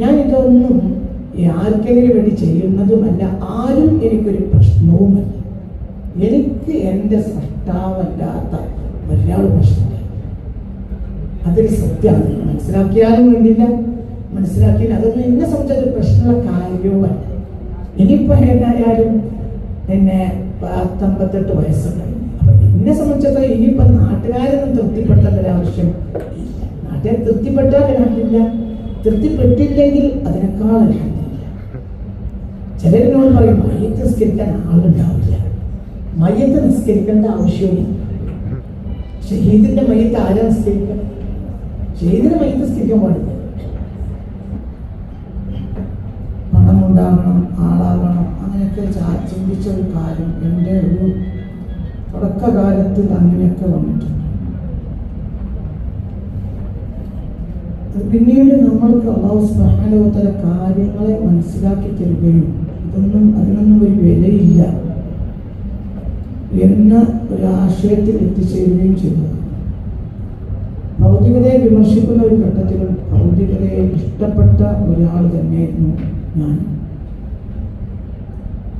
ഞാൻ ഇതൊന്നും ആർക്കെങ്കിലും വേണ്ടി ചെയ്യുന്നതുമല്ല. ആരും എനിക്കൊരു പ്രശ്നവുമല്ല. എനിക്ക് എന്റെ സൃഷ്ടാവല്ലാത്ത ഒരാൾ പ്രശ്നമില്ല. അതൊരു സത്യമാണ്. മനസ്സിലാക്കിയാലും വേണ്ടില്ല. മനസ്സിലാക്കി അതൊന്നും എന്നെ സംബന്ധിച്ചൊരു പ്രശ്നമുള്ള കാര്യവുമല്ല. ഇനിയിപ്പോൾ ഏതായാലും എന്നെ പത്തൊമ്പത്തെട്ട് വയസ്സുണ്ട് എന്നെ സംബന്ധിച്ചിടത്തോളം ഇനിയിപ്പോൾ നാട്ടുകാരൊന്നും തൃപ്തിപ്പെടുത്തേണ്ട ഒരു ആവശ്യം നാട്ടുകാർ തൃപ്തിപ്പെട്ടാൽ അലഹമില്ല തൃപ്തിപ്പെട്ടില്ലെങ്കിൽ അതിനേക്കാൾ അലഹമില്ല ചിലരിനോട് പറയും മയ്യത്ത് നിസ്കരിക്കാൻ ആളുണ്ടാവില്ല. മയ്യത്ത് നിസ്കരിക്കേണ്ട ആവശ്യമില്ല. ഷഹീദിന്റെ മയ്യത്ത് ആരാ നിസ്കരിക്കാൻ ഷഹീദിന്റെ മയ്യത്ത് നിസ്കരിക്കാൻ പാടില്ല. പണം ഉണ്ടാകണം ആളാകണം അങ്ങനെയൊക്കെ ചിന്തിച്ച ഒരു കാര്യം എന്റെ ഒരു തുടക്കകാലത്തിൽ അങ്ങനെയൊക്കെ വന്നിട്ടുണ്ട് അത് പിന്നീട് നമ്മൾക്ക് അള്ളാഹു സുബ്ഹാനഹുവതആല കാര്യങ്ങളെ മനസ്സിലാക്കി തരികയും ഇതൊന്നും അതിനൊന്നും ഒരു വിലയില്ല എന്ന ഒരു ആശയത്തിൽ എത്തിച്ചേരുകയും ചെയ്തു ഭൗതികതയെ വിമർശിക്കുന്ന ഒരു ഘട്ടത്തിൽ ഭൗതികതയെ ഇഷ്ടപ്പെട്ട ഒരാൾ തന്നെയായിരുന്നു ഞാൻ.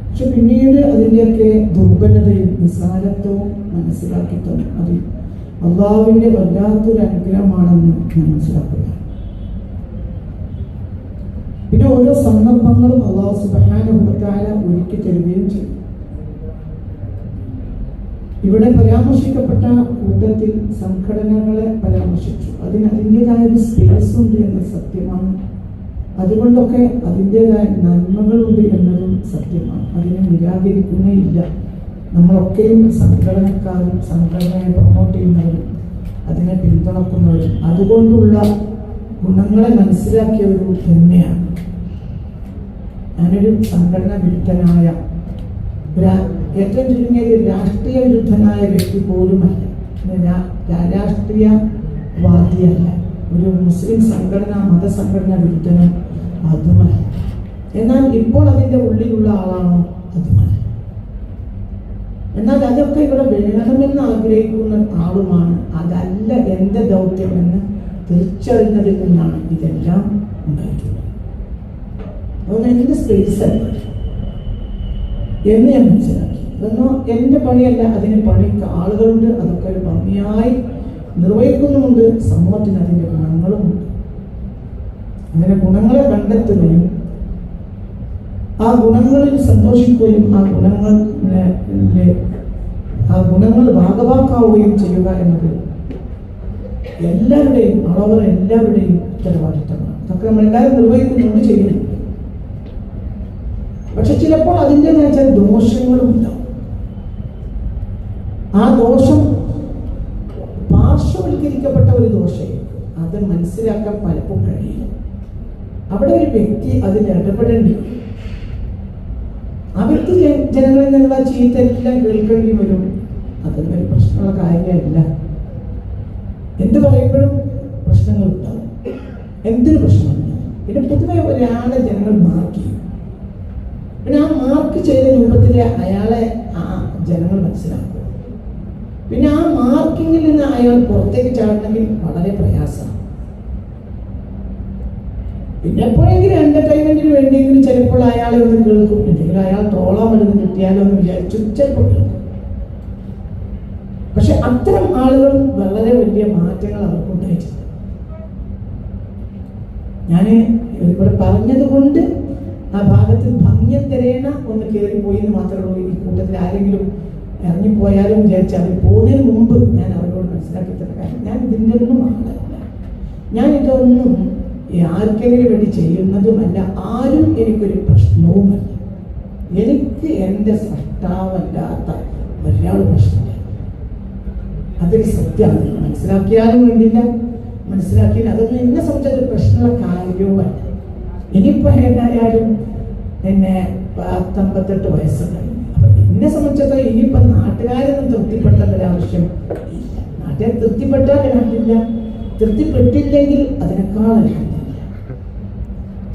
പക്ഷെ പിന്നീട് അതിന്റെയൊക്കെ ദുർബലതയും നിസാരത്വവും മനസ്സിലാക്കി തന്നു. അത് അള്ളാവിന്റെ വല്ലാത്തൊരു അനുഗ്രഹമാണെന്ന് ഞാൻ പിന്നെ ഓരോ സന്ദർഭങ്ങളും അള്ളാഹു സുബാനുഭവത്തായ ഒരുക്കി തരികയും ചെയ്യും ഇവിടെ പരാമർശിക്കപ്പെട്ട കൂട്ടത്തിൽ സംഘടനകളെ പരാമർശിച്ചു. അതിന് അതിന്റെതായ ഒരു സ്പേസ് ഉണ്ട് എന്ന സത്യമാണ്. അതുകൊണ്ടൊക്കെ അതിന്റെതായ നന്മകളുണ്ട് എന്നതും സത്യമാണ്. അതിനെ നിരാകരിക്കുന്നേയില്ല. നമ്മളൊക്കെയും സംഘടനക്കാരും സംഘടനയെ പ്രൊമോട്ട് ചെയ്യുന്നവരും അതിനെ പിന്തുണക്കുന്നവരും. അതുകൊണ്ടുള്ള ഗുണങ്ങളെ മനസ്സിലാക്കിയവരും തന്നെയാണ്. ഞാനൊരു സംഘടന വിരുദ്ധനായ ഏറ്റവും ചുരുങ്ങിയ രാഷ്ട്രീയ വിരുദ്ധനായ വ്യക്തി പോലുമല്ല. രാഷ്ട്രീയവാദിയല്ല ഒരു മുസ്ലിം സംഘടന മതസംഘടന വിരുദ്ധന അതുമല്ല. എന്നാൽ ഇപ്പോൾ അതിന്റെ ഉള്ളിലുള്ള ആളാണോ? അതുമല്ല. എന്നാൽ അതൊക്കെ ഇവിടെ വേണമെന്ന് ആഗ്രഹിക്കുന്ന ആളുമാണ്. അതല്ല എന്റെ ദൗത്യമെന്ന് തിരിച്ചറിഞ്ഞതിൽ നിന്നാണ് ഇതെല്ലാം ഉണ്ടായിട്ടുള്ളത്. അതുകൊണ്ട് എന്റെ സ്പേസ് അല്ല എന്ന് ഞാൻ മനസ്സിലാക്കി. അതൊന്നും എന്റെ പണിയല്ല അതിന് പണി ആളുകളുണ്ട് അതൊക്കെ ഒരു ഭംഗിയായി നിർവഹിക്കുന്നുമുണ്ട് സമൂഹത്തിന് അതിന്റെ ഗുണങ്ങളുമുണ്ട്. അങ്ങനെ ഗുണങ്ങളെ കണ്ടെത്തുകയും ആ ഗുണങ്ങളിൽ സന്തോഷിക്കുകയും ആ ഗുണങ്ങൾ ആ ഗുണങ്ങൾ ഭാഗമാക്കാവുകയും ചെയ്യുക എന്നത് എല്ലാവരുടെയും അളവർ എല്ലാവരുടെയും ഉത്തരവാദിത്തമാണ് അതൊക്കെ നമ്മൾ എല്ലാവരും നിർവഹിക്കുന്നുണ്ട് ചെയ്യുന്നു. പക്ഷെ ചിലപ്പോൾ അതിന്റെതായ ചില ദോഷങ്ങളും ഉണ്ടാവും. ആ ദോഷം പാർശ്വവൽക്കരിക്കപ്പെട്ട ഒരു ദോഷമായിരിക്കും. അത് മനസ്സിലാക്കാൻ പലപ്പോൾ കഴിയില്ല. അവിടെ ഒരു വ്യക്തി അതിൽ ഇടപെടേണ്ടി അവർക്ക് ജനങ്ങളിൽ നിന്നുള്ള ചീത്ത എല്ലാം കേൾക്കേണ്ടി വരും. അതൊന്നും ഒരു പ്രശ്നമുള്ള കാര്യമല്ല. എന്ത് പറയുമ്പോഴും പ്രശ്നങ്ങൾ ഉണ്ടാവും. എന്തൊരു പ്രശ്നമുണ്ട് പിന്നെ പൊതുവെ ഒരാളെ ജനങ്ങൾ മാർക്ക് ചെയ്യും. പിന്നെ ആ മാർക്ക് ചെയ്ത രൂപത്തിൽ അയാളെ ആ ജനങ്ങൾ മനസ്സിലാക്കും. പിന്നെ ആ മാർക്കിങ്ങിൽ നിന്ന് അയാൾ പുറത്തേക്ക് ചാടണമെങ്കിൽ വളരെ പ്രയാസമാണ്. പിന്നെ എപ്പോഴെങ്കിലും എന്റർടൈൻമെന്റിന് വേണ്ടിയെങ്കിലും ചിലപ്പോൾ അയാളെ ഒന്ന് കേൾക്കും. അല്ലെങ്കിൽ അയാൾ ട്രോളാൻ വരുന്ന കിട്ടിയാലോ എന്ന് വിചാരിച്ചു ചിലപ്പോൾ കേൾക്കും പക്ഷെ അത്തരം ആളുകൾ വളരെ വലിയ മാറ്റങ്ങൾ അവർക്ക് ഉണ്ടായിട്ടുണ്ട്. ഞാൻ ഇവിടെ പറഞ്ഞത് കൊണ്ട് ആ ഭാഗത്ത് ഭംഗ്യത്തരേണ ഒന്ന് കയറിപ്പോയി എന്ന് മാത്രമേ ഉള്ളൂ. ഈ കൂട്ടത്തിൽ ആരെങ്കിലും ഇറങ്ങിപ്പോയാലും വിചാരിച്ച് അവർ പോകുന്നതിന് മുമ്പ് ഞാൻ അവരോട് മനസ്സിലാക്കി തരാം. കാര്യം ഞാൻ ഇതിന്റെ ഒന്നും ഞാൻ ഇതൊന്നും ആർക്കെങ്കിലും വേണ്ടി ചെയ്യുന്നതുമല്ല. ആരും എനിക്കൊരു പ്രശ്നവുമല്ല. എനിക്ക് എന്റെ സൃഷ്ടാവല്ലാത്ത ഒരാൾ പ്രശ്നമില്ല അതൊരു സത്യമാണ്. മനസ്സിലാക്കിയാലും വേണ്ടില്ല. മനസ്സിലാക്കിയാൽ അതൊന്നും എന്നെ സംബന്ധിച്ചൊരു പ്രശ്നമുള്ള കാര്യവുമല്ല. ഇനിയിപ്പോൾ ഏതായാലും എന്നെ പത്തൊമ്പത്തെട്ട് വയസ്സുണ്ട്. അപ്പൊ എന്നെ സംബന്ധിച്ചിടത്തോളം ഇനിയിപ്പോൾ നാട്ടുകാരൊന്നും തൃപ്തിപ്പെടുത്തേണ്ട ഒരാവശ്യം നാട്ടുകാർ തൃപ്തിപ്പെട്ടാൽ അലഹമില്ല തൃപ്തിപ്പെട്ടില്ലെങ്കിൽ അതിനേക്കാൾ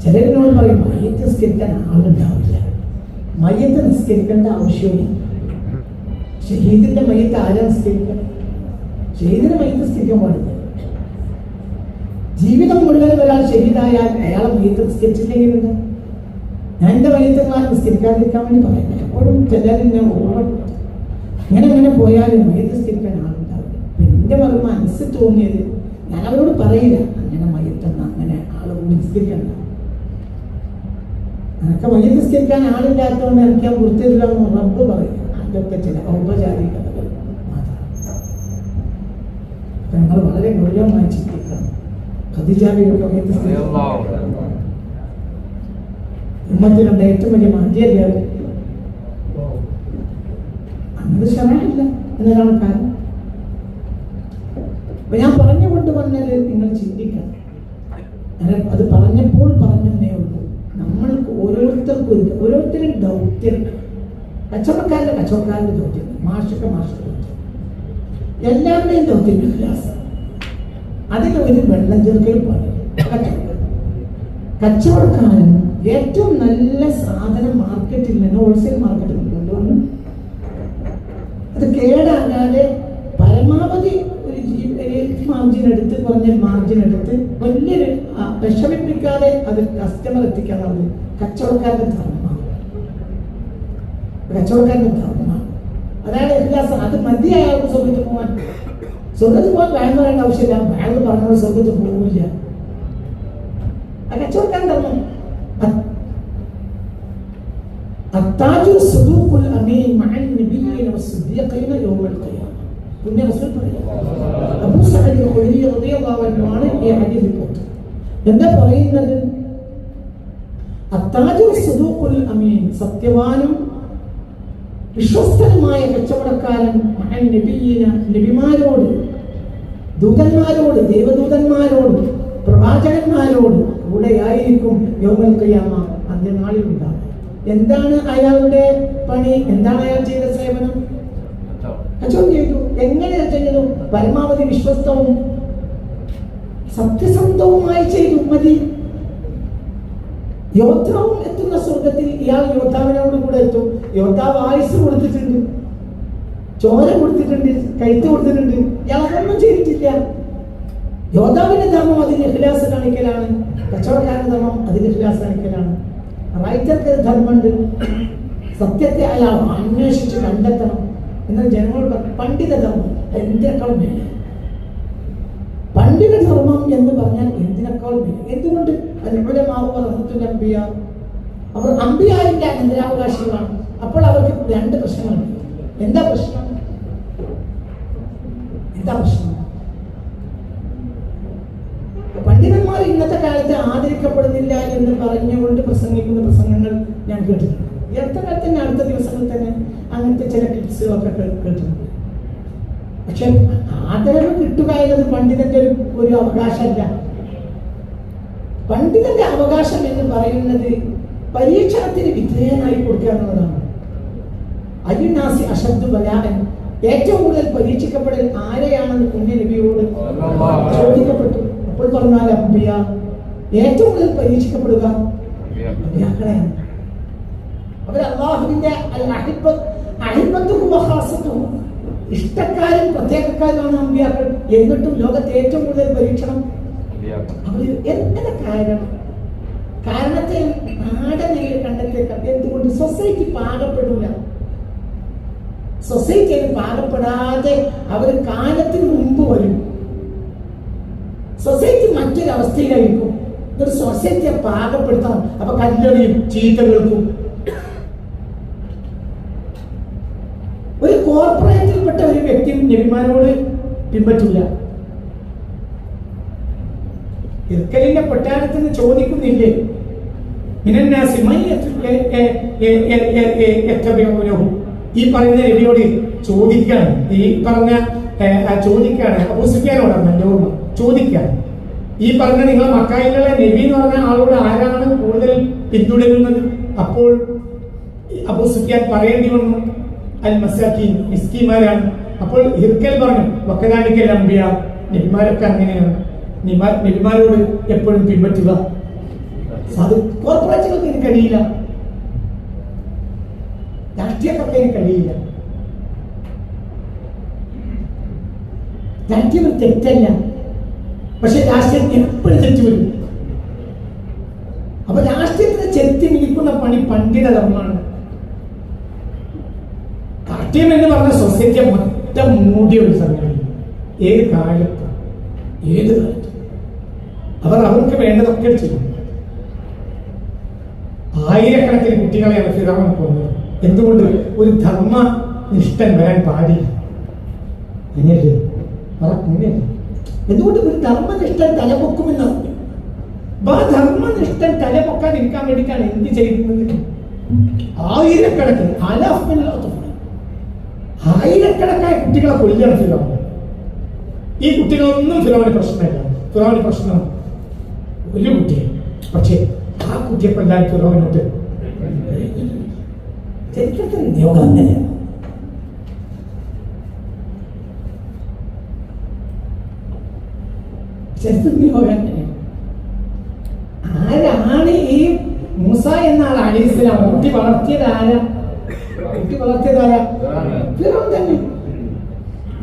ചിലരിനോട് പറയും മയ്യത്ത് നിസ്കരിക്കാൻ ആളുണ്ടാവില്ല. മയ്യത്ത് നിസ്കരിക്കേണ്ട ആവശ്യമില്ല ഷഹീദിന്റെ മയ്യത്ത് ആരാ നിസ്കരിക്കുക? ഷഹീദിന്റെ മയ്യത്ത് നിസ്കരിക്കാൻ പാടില്ല ജീവിതം മുഴുവൻ ഒരാൾ ശരീരമായാൽ അയാളെ വീട്ടിൽ നിസ്കരിച്ചില്ലെങ്കിൽ ഞാൻ എന്റെ മയ്യത്തുകളാൽ നിസ്കരിക്കാതിരിക്കാൻ വേണ്ടി പറയുന്നത് എപ്പോഴും ചിലരെന്നെ ഓർമ്മപ്പെടുത്തും. ഇങ്ങനെ ഇങ്ങനെ പോയാൽ മയ്യത്ത് നിസ്കരിക്കാൻ ആളുണ്ടാവില്ല. എന്റെ മറുപടി മനസ്സിൽ തോന്നിയത് ഞാൻ അവരോട് പറയില്ല. അങ്ങനെ മയ്യത്തെന്ന് അങ്ങനെ കൂടി നിസ്കരിക്കണ്ട. എനിക്ക് മയ്യത്ത് നിസ്കരിക്കാൻ ആളില്ലാത്തതുകൊണ്ട് എനിക്ക് ആ വൃത്തിയില്ലാന്ന് റബ്ബ് പറയും അതൊക്കെ ചില ഔപചാരികതകൾ മാത്രം അപ്പൊ ഞങ്ങൾ വളരെ ഗൗരവമായി ചിന്തിക്കണം. ഖദീജാബിയുടെ ഏറ്റവും വലിയ മാന്യല്ലേ അവർ അങ്ങനെ ക്ഷമയില്ല എന്നതാണ് കാരണം. അപ്പൊ ഞാൻ പറഞ്ഞു കൊണ്ടുവന്നത് നിങ്ങൾ ചിന്തിക്കണം. ഞാൻ അത് പറഞ്ഞപ്പോൾ പറഞ്ഞേ ഉള്ളൂ. നമ്മൾക്ക് ഓരോരുത്തർക്കും ഓരോരുത്തരും ദൗത്യം. കച്ചവടക്കാരുടെ കച്ചവടക്കാരുടെ ദൗത്യം. മാഷൊക്കെ മാഷൊക്കെ ദൗത്യം എല്ലാവരുടെയും ദൗത്യം വിലാസം അതിൽ ഒരു വെള്ളം ചേർക്കൽ കച്ചവടക്കാരൻ. ഏറ്റവും നല്ല സാധനം മാർക്കറ്റിൽ നിന്ന് ഹോൾസെയിൽ മാർക്കറ്റിൽ കൊണ്ടുവന്ന് അത് കേടാകാതെ പരമാവധി ഒരു മാർജിൻ എടുത്ത് കുറഞ്ഞ മാർജിൻ എടുത്ത് വലിയൊരു വിഷമിപ്പിക്കാതെ അത് കസ്റ്റമർ എത്തിക്കാനുള്ളത് കച്ചവടക്കാരൻ ധർമ്മമാണ്. കച്ചവടക്കാരൻ ധർമ്മമാണ് അതായത് എല്ലാ അത് മതിയായ ആൾക്ക് സ്വർഗത്തിൽ പോകാൻ സ്വർഗത്തിൽ പോകാൻ ബാങ്ക് പറയേണ്ട ആവശ്യമില്ല. ബാങ്ക് പറഞ്ഞാൽ സ്വർഗത്തിൽ പോകില്ല കച്ചവടക്കാരുണ്ടല്ലോ അത്താജു സുദൂഖുൽ അമീൻ മഅൽ നബിയ്യിന വസ്സദിയഖീന യൗമൽ ഖിയാമ. പുണ്യ റസൂൽ പറയുന്നു അബൂ സഅദ് ഖുദരി റളിയല്ലാഹു അൻഹു ആണ് ഈ ഹദീസ് കൊട്ട് അത്താജു സുദൂഖുൽ അമീൻ സത്യവാനും വിശ്വസ്തനുമായ കച്ചവടക്കാരൻ മഹൻ നബിയീന നബിമാരോട് ദൂതന്മാരോട് ദൈവദൂതന്മാരോട് പ്രവാചകന്മാരോട് കൂടെയായിരിക്കും യൗമൽ ഖിയാമ അന്ത്യനാളിൽ ഉണ്ടാകും എന്താണ് അയാളുടെ പണി? എന്താണ് അയാൾ ചെയ്ത സേവനം? കച്ചവടം ചെയ്തു. എങ്ങനെ ചെയ്തു? പരമാവധി വിശ്വസ്തവും സത്യസന്ധവുമായി ചെയ്തു. മതി. യോദ്ധാവും എത്തുന്ന സ്വർഗത്തിൽ ഇയാൾ യോദ്ധാവിനോട് കൂടെ എത്തും. യോദ്ധാവ് ആയുസ് കൊടുത്തിട്ടുണ്ട്. ചോര കൊടുത്തിട്ടുണ്ട്. കഴുത്ത് കൊടുത്തിട്ടുണ്ട്. ഇയാൾ അതൊന്നും ചെയ്തിട്ടില്ല. യോദ്ധാവിന്റെ ധർമ്മം അതിന് ഇഖ്ലാസ് കാണിക്കലാണ്. കച്ചവടക്കാരന്റെ ധർമ്മം അതിന് ഇഖ്ലാസ് കാണിക്കലാണ്. റൈറ്റർക്ക് ധർമ്മം സത്യത്തെ അയാൾ അന്വേഷിച്ച് കണ്ടെത്തണം എന്നാൽ ജനങ്ങളോട് പണ്ഡിത ധർമ്മം. എന്തിനേക്കാളും മേലെ? പണ്ഡിത ധർമ്മം എന്ന് പറഞ്ഞാൽ എന്തിനേക്കാളും മേലെ? എന്തുകൊണ്ട്? അമ്പിയ അവർ അമ്പിയായിന്റെ അനന്തരാവകാശികളാണ്. അപ്പോൾ അവർക്ക് രണ്ട് പ്രശ്നങ്ങളുണ്ട്. എന്താ പ്രശ്നം? എന്താ പ്രശ്നം? പണ്ഡിതന്മാർ ഇന്നത്തെ കാലത്ത് ആദരിക്കപ്പെടുന്നില്ല എന്ന് പറഞ്ഞുകൊണ്ട് പ്രസംഗിക്കുന്ന പ്രസംഗങ്ങൾ ഞാൻ കേട്ടിട്ടുണ്ട്. ഈ അടുത്ത കാലത്ത് തന്നെ അടുത്ത ദിവസങ്ങളിൽ തന്നെ അങ്ങനത്തെ ചില ക്ലിപ്സുകളൊക്കെ കേട്ടിട്ടുണ്ട്. പക്ഷെ ആദരവ് കിട്ടുക എന്നത് പണ്ഡിതന്റെ ഒരു അവകാശമല്ല. പണ്ഡിതന്റെ അവകാശം എന്ന് പറയുന്നത് പരീക്ഷണത്തിന് വിധേയനായി കൊടുക്കുക എന്നുള്ളതാണ് അയ്യുനാസി അശബ്ദു ബലാൻ ഏറ്റവും കൂടുതൽ പരീക്ഷിക്കപ്പെടൽ ആരെയാണെന്ന് പുണ്യ നബിയോട് ചോദിക്കപ്പെട്ടു. അപ്പോൾ പറഞ്ഞാൽ അമ്പിയ. ഏറ്റവും കൂടുതൽ പരീക്ഷിക്കപ്പെടുക അമ്പിയാക്കളെയാണ്. അവർ അള്ളാഹുവിന്റെ ഇഷ്ടക്കാരും പ്രത്യേകക്കാരുമാണ് അമ്പിയാക്കൾ. എന്നിട്ടും ലോകത്തെ ഏറ്റവും കൂടുതൽ പരീക്ഷണം അവർ എന്തിന്റെ കാരണം കാരണത്തെ നാടനിൽ കണ്ടെത്തിയേക്കാം. എന്തുകൊണ്ട് സൊസൈറ്റി പാകപ്പെടില്ല സൊസൈറ്റിയിൽ പാകപ്പെടാതെ അവർ കാലത്തിന് മുമ്പ് വരും. സൊസൈറ്റി മറ്റൊരു അവസ്ഥയിലായിരിക്കും ഒരു സൊസൈറ്റിയെ പാകപ്പെടുത്താം അപ്പൊ കല്ലെറിയും ചീത്തകൾക്കും. ഒരു കോർപ്പറേറ്റിൽപ്പെട്ട ഒരു വ്യക്തി നബിമാരോട് പിൻപറ്റില്ല. ഇർക്കലിന്റെ കൊട്ടാരത്തിൽ നിന്ന് ചോദിക്കുന്നില്ലേ. ഈ പറയുന്ന രവിയോട് ചോദിക്കാണ്. ഈ പറഞ്ഞ ചോദിക്കാണ്. അബൂ ഓർമ്മ ചോദിക്കാണ്. ഈ പറഞ്ഞ നിങ്ങൾ മക്കായിലുള്ള നബി എന്ന് പറഞ്ഞ ആളോട് ആരാണ് കൂടുതൽ പിന്തുടരുന്നത്? അപ്പോൾ അബൂ സുഫിയാൻ പറയേണ്ടി വന്നു. അൽ മസാഖീൻ മിസ്കിമാരാണ് അപ്പോൾ ഹിർക്കൽ പറഞ്ഞു വക്കനാലിക്കൽ അമ്പിയ നബിമാരൊക്കെ അങ്ങനെയാണ്. നിമാ- എപ്പോഴും പിൻപറ്റുക. അത്. കോർപ്പറേറ്റുകൾക്ക് ഇതിന് കഴിയില്ല. രാഷ്ട്രീയക്കാർക്ക് ഇതിന് കഴിയില്ല. രാഷ്ട്രീയം ഒരു തെറ്റല്ല. പക്ഷെ രാഷ്ട്രീയത്തിന് എപ്പോഴും തെറ്റ് വരും. അപ്പൊ രാഷ്ട്രീയത്തിന് ചെത്തി മിനിക്കുന്ന പണി പണ്ഡിത ധർമ്മമാണ്. രാഷ്ട്രീയം എന്ന് പറഞ്ഞ സൊസൈറ്റിയെ മൊത്തം മൂടിയ ഒരു സംഗതി. ഏത് കാലത്ത്? ഏത് കാലത്ത്? അവർ അവർക്ക് വേണ്ടതൊക്കെ ചെയ്യും ആയിരക്കണക്കിന് കുട്ടികളെയാണ് ഫിറാമൻ കൊന്നത് എന്തുകൊണ്ട് ഒരു ധർമ്മ നിഷ്ഠൻ വരാൻ പാടില്ല? എന്തുകൊണ്ട് ഒരു ധർമ്മനിഷ്ഠൻ തലപൊക്കുമെന്ന് ധർമ്മനിഷ്ഠൻ തലപൊക്കാൻ ഇരിക്കാൻ വേണ്ടിയിട്ടാണ് എന്ത് ചെയ്യുന്നത്? ആയിരക്കണക്കിന് ആയിരക്കണക്കായ കുട്ടികളെ കൊല്ലാണ് ഫിറോൻ ഈ കുട്ടികളൊന്നും ഫിറോന് പ്രശ്നമില്ല. ഫിറോന് പ്രശ്നം ഒരു കുട്ടിയാണ് പക്ഷേ ആ കുട്ടിയെ കൊല്ലാൻ ഫിറോനോട്ട് ചരിത്രത്തിൽ നിയോഗം അങ്ങനെയാണ് ആരാണ് ഈ മൂസ എന്ന ആൾ അലീസ്ലാം കുട്ടി വളർത്തിയത് കുട്ടി വളർത്തിയത്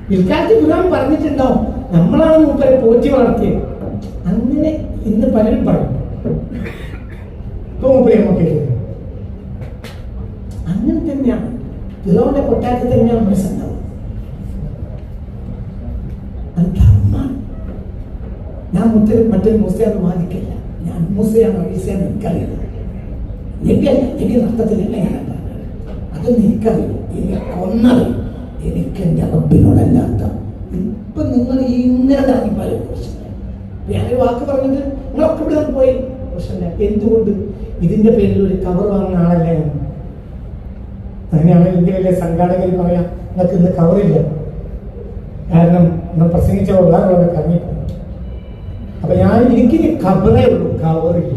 പിൽക്കാലത്ത് ഫിറോൻ പറഞ്ഞിട്ടുണ്ടോ നമ്മളാണ് മൂപ്പരെ പോറ്റി വളർത്തിയത്. അങ്ങനെ ഇന്ന് പലരും പറയും. ഇപ്പൊ അങ്ങനെ തന്നെയാണ്. ഫിറോന്റെ കൊട്ടാരത്തിൽ തന്നെയാണ് മനസ്സുണ്ടാവും ഞാൻ മുത്തൽ മറ്റൊരു മൂസയാന്ന് വാദിക്കില്ല. ഞാൻ മൂസയാണോ ഈസയാണോ എനിക്കറിയില്ല. എനിക്ക് നഷ്ടത്തിലല്ല ഞാൻ അത് അതൊന്നും എനിക്കറിയില്ല. എനിക്ക് ഒന്നറിയും എനിക്ക് എന്റെ റബ്ബിനോടല്ലാത്ത. ഇപ്പൊ നിങ്ങൾ ഇങ്ങനെ ഇറങ്ങിപ്പോലും ഞാനൊരു വാക്ക് പറഞ്ഞിട്ട് നിങ്ങളൊക്കെ ഇവിടെ നിന്ന് പോയി. പ്രശ്നമില്ല. എന്തുകൊണ്ട്? ഇതിന്റെ പേരിൽ ഒരു കവർ വാങ്ങുന്ന ആളല്ല ഞാൻ? വലിയ സംഘാടകർ പറയാം നിങ്ങൾക്ക് ഇന്ന് കവറില്ല കാരണം നമ്മൾ പ്രസംഗിച്ച വേറെ കറങ്ങിപ്പോയി. അപ്പൊ ഞാൻ എനിക്ക് കവറേ ഉള്ളൂ. കവറില്ല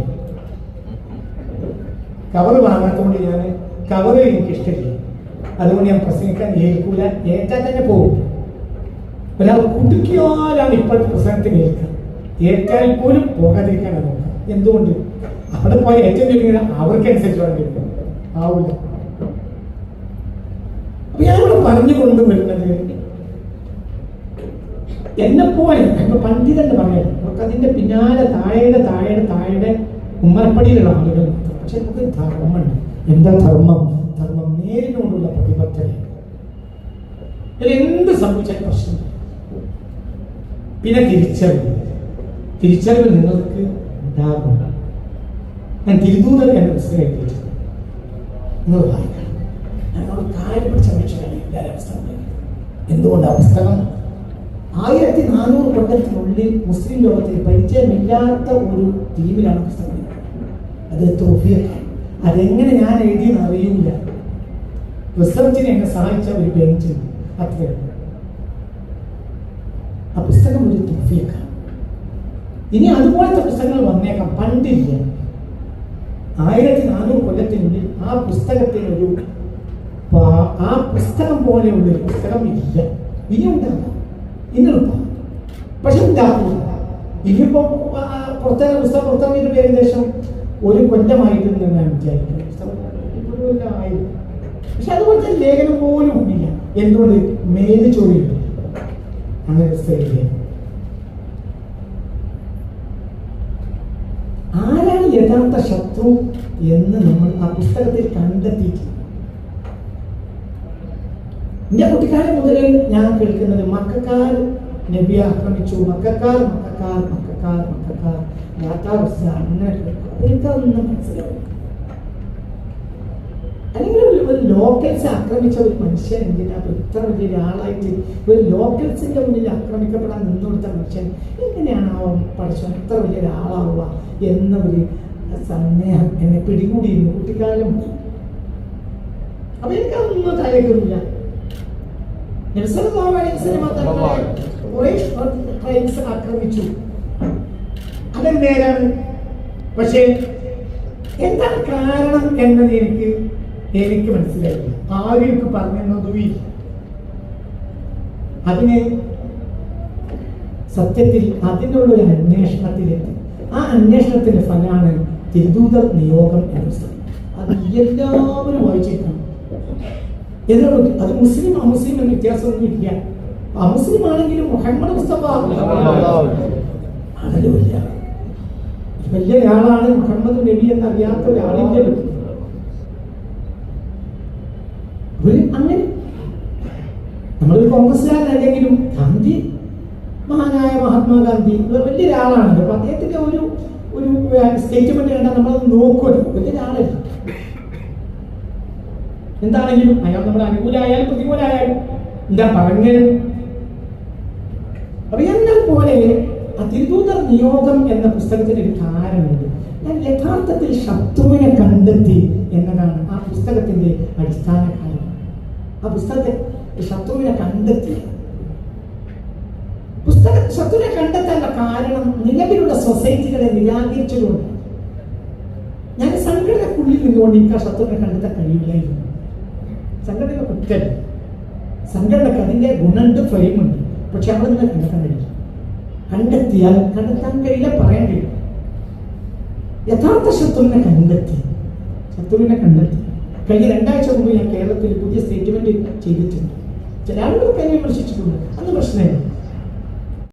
കവർ വാങ്ങാത്തതുകൊണ്ട് ഞാൻ കവർ എനിക്ക് ഇഷ്ടമില്ല അതുകൊണ്ട് ഞാൻ പ്രസംഗിക്കാൻ ഏൽക്കൂല. ഏറ്റാൽ തന്നെ പോകും ഒരാൾ കുടുക്കിയാലാണ് ഇപ്പോഴത്തെ പ്രസംഗത്തിന് ഏൽക്കുക. ഏറ്റാൽ പോലും പോകാതിരിക്കാനാണ് നോക്കുക എന്തുകൊണ്ട്? അവിടെ പോയ ഏറ്റവും ചുരുങ്ങിയ അവർക്കനുസരിച്ച് വേണ്ടിയിരിക്കും ആവില്ല അപ്പൊ ഞാനിവിടെ പറഞ്ഞു കൊണ്ടുവരുന്നത് എന്നെ പോലെ ഇപ്പൊ പണ്ഡിതന്റെ പറയാം നമുക്ക് അതിന്റെ പിന്നാലെ താഴെയുടെ താഴെയുടെ താഴെയുടെ ഉമ്മറപ്പടിയിലുള്ള ആളുകൾ പക്ഷെ നമുക്ക് ധർമ്മമുണ്ട് എന്താ ധർമ്മം? ധർമ്മം നേരിനോടുള്ള പ്രതിബദ്ധത. എന്ത് സംഭവിച്ചാലും പ്രശ്നം പിന്നെ തിരിച്ചറിവ് തിരിച്ചറിവ് നിങ്ങൾക്ക് ഉണ്ടാകുന്നുണ്ട്. ഞാൻ തിരുദൂതർ എന്ന പുസ്തകം എഴുതിയിട്ടുണ്ട് നിങ്ങൾ വായിക്കണം. ഞങ്ങൾ കാര്യം പിടിച്ച മനുഷ്യരാണ് എല്ലാവരും പുസ്തകം എന്തുകൊണ്ട് ആ പുസ്തകം? ആയിരത്തി നാനൂറ് കൊല്ലത്തിനുള്ളിൽ മുസ്ലിം ലോകത്തിൽ പരിചയമില്ലാത്ത ഒരു ടീമിലാണ് പുസ്തകം അത് തോഫിയാണ് അതെങ്ങനെ ഞാൻ എഴുതിയെന്ന് അറിയില്ല. റിസർച്ചിനെ എന്നെ സഹായിച്ച ഒരു ബെഞ്ച് അത്രയുണ്ട് ആ പുസ്തകം ഒരു തോഫിയൊക്കെ ഇനി അതുപോലത്തെ പുസ്തകങ്ങൾ വന്നേക്കാം. പണ്ടില്ല. ആയിരത്തി നാനൂറ് കൊല്ലത്തിനുള്ളിൽ ആ പുസ്തകത്തിൽ ഒരു ആ പുസ്തകം പോലെയുള്ള ഒരു പുസ്തകം ഇല്ല. ഇനി ഉണ്ടാകാം ഇന്നെളുപ്പം പക്ഷെ ഉണ്ടാകുന്നില്ല ഇനിയിപ്പോ പുറത്തേ പുസ്തകം പുറത്തിറങ്ങിയിട്ട് ഏകദേശം ഒരു കൊല്ലമായിട്ടുണ്ട് ഞാൻ വിചാരിക്കുന്നു പുസ്തകം ഒരു പക്ഷെ അതുപോലത്തെ ലേഖനം പോലും ഇല്ല. എന്തുകൊണ്ട്? മേൽ ചോദ്യം അങ്ങനെ പുസ്തകമില്ല ആരാണ് യഥാർത്ഥ ശത്രു എന്ന് നമ്മൾ ആ പുസ്തകത്തിൽ കണ്ടെത്തിയിട്ടില്ല. എന്റെ കുട്ടിക്കാലം മുതൽ ഞാൻ കേൾക്കുന്നത് മക്കാർ നബിയെ ആക്രമിച്ചു. മക്കാർ മക്കാർ മക്കാർ മക്കാർ യാഥാവസ്ഥ അങ്ങനെ കേൾക്കും. എനിക്കതൊന്നും മനസ്സിലാവും അല്ലെങ്കിൽ ഒരു- ഒരു ലോക്കൽസ് ആക്രമിച്ച ഒരു മനുഷ്യൻ എന്തിനാ? ഇത്ര വലിയ ഒരാളായിട്ട് ഒരു ലോക്കൽസിന്റെ മുന്നിൽ ആക്രമിക്കപ്പെടാൻ നിന്നുകൊടുത്ത മനുഷ്യൻ എങ്ങനെയാണ് ആ പഠിച്ചവൻ ഇത്ര വലിയ ഒരാളാവുക എന്ന ഒരു സന്ദേഹം എന്നെ പിടികൂടിയിരുന്നു കുട്ടിക്കാലം അപ്പൊ എനിക്കതൊന്നും തലേ കയറില്ല നബിസല്ലല്ലാഹു അലൈഹി വസല്ലം തങ്ങളെ ആക്രമിച്ചു. അത് നേരാണ്. പക്ഷേ എന്താണ് കാരണം എന്നത് എനിക്ക് എനിക്ക് മനസ്സിലായില്ല. ആരെയൊക്കെ പറഞ്ഞതുമില്ല അതിനെ സത്യത്തിൽ അതിനുള്ള ഒരു അന്വേഷണത്തിലെത്തി. ആ അന്വേഷണത്തിന്റെ ഫലമാണ് തിരുദൂതർ നിയോഗം എന്ന പുസ്തകം അത് എല്ലാവരും വായിച്ചിരിക്കണം എന്താണ് അത് മുസ്ലിം അമുസ്ലിം എന്ന വ്യത്യാസമൊന്നും ഇല്ല. അമുസ്ലിം ആണെങ്കിലും മുഹമ്മദ് മുസ്തഫ. വലിയ ആൾ. വലിയ ഒരാളാണ് മുഹമ്മദ് നബി എന്നറിയാത്ത ഒരാളില്ലല്ലോ ഒരു അങ്ങനെ നമ്മളൊരു കോൺഗ്രസ്സുകാരനല്ലെങ്കിലും ഗാന്ധി മഹാനായ മഹാത്മാഗാന്ധി വലിയ ഒരാളാണ് അപ്പൊ അദ്ദേഹത്തിന്റെ ഒരു ഒരു സ്റ്റേറ്റ്മെന്റ് കണ്ടാൽ നമ്മളത് നോക്കുമല്ലോ. വലിയ ഒരാളല്ല എന്താണെങ്കിലും അയാൾ നമ്മുടെ അനുകൂലമായാലും പ്രതികൂലമായാലും എന്താ പറഞ്ഞത്? അപ്പൊ എന്നെ പോലെ ആ തിരുദൂതർ നിയോഗം എന്ന പുസ്തകത്തിന് ഒരു കാരണമുണ്ട് ഞാൻ യഥാർത്ഥത്തിൽ ശത്രുവിനെ കണ്ടെത്തി എന്നതാണ് ആ പുസ്തകത്തിന്റെ അടിസ്ഥാന കാര്യം ആ പുസ്തകത്തെ ശത്രുവിനെ കണ്ടെത്തി. പുസ്തക ശത്രുവിനെ കണ്ടെത്താനുള്ള കാരണം നിലവിലുള്ള സൊസൈറ്റികളെ നിരാകരിച്ചതുകൊണ്ട് ഞാൻ സംഘടനക്കുള്ളിൽ നിന്നുകൊണ്ട് എനിക്ക് ആ ശത്രുവിനെ കണ്ടെത്താൻ കഴിയില്ലായിരുന്നു. സംഘടന കുറ്റം. സംഘടനക്ക് അതിന്റെ ഗുണമുണ്ട് ഫ്രെയിമുണ്ട് പക്ഷെ അവിടെ നിന്ന് കണ്ടെത്താൻ കഴിയില്ല. കണ്ടെത്തിയാൽ കണ്ടെത്താൻ കഴിയില്ല പറയാൻ കഴിയില്ല. യഥാർത്ഥ ശത്രുവിനെ കണ്ടെത്തി. ശത്രുവിനെ കണ്ടെത്തി. കഴിഞ്ഞ രണ്ടാഴ്ച മുമ്പ് ഞാൻ കേരളത്തിൽ പുതിയ സ്റ്റേറ്റ്മെന്റ് ചെയ്തിട്ടുണ്ട്. ചില ആളുകളൊക്കെ എന്നെ വിമർശിച്ചിട്ടുണ്ട്. അന്ന് പ്രശ്നമില്ല.